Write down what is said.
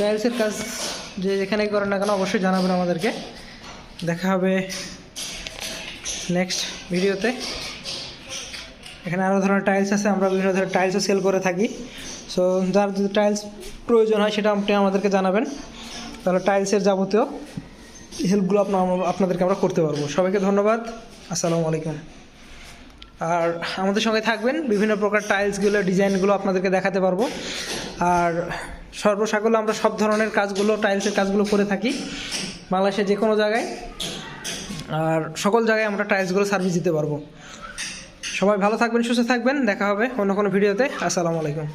টাইলসের কাজ যে যেখানে করেন না কেন অবশ্যই জানাবেন আমাদেরকে। দেখা হবে নেক্সট ভিডিওতে এখানে আরও ধরনের টাইলস আছে, আমরা বিভিন্ন ধরনের টাইলসও সেল করে থাকি। সো যার যদি টাইলস প্রয়োজন হয় সেটা আপনি আমাদেরকে জানাবেন। তাহলে টাইলসের যাবতীয় হেল্পগুলো আপনার আপনাদেরকে আমরা করতে পারব। সবাইকে ধন্যবাদ। আসসালামু আলাইকুম। আর আমাদের সঙ্গে থাকবেন বিভিন্ন প্রকার টাইলসগুলো, ডিজাইনগুলো আপনাদেরকে দেখাতে পারব। আর সর্বসাকল্য আমরা সব ধরনের কাজগুলো, টাইলসের কাজগুলো করে থাকি বাংলাদেশের যে কোনো জায়গায়। আর সকল জায়গায় আমরা টাইলসগুলো সার্ভিস দিতে পারব। সবাই ভালো থাকবেন, সুস্থ থাকবেন। দেখা হবে অন্য কোনো ভিডিওতে। আসসালামু আলাইকুম।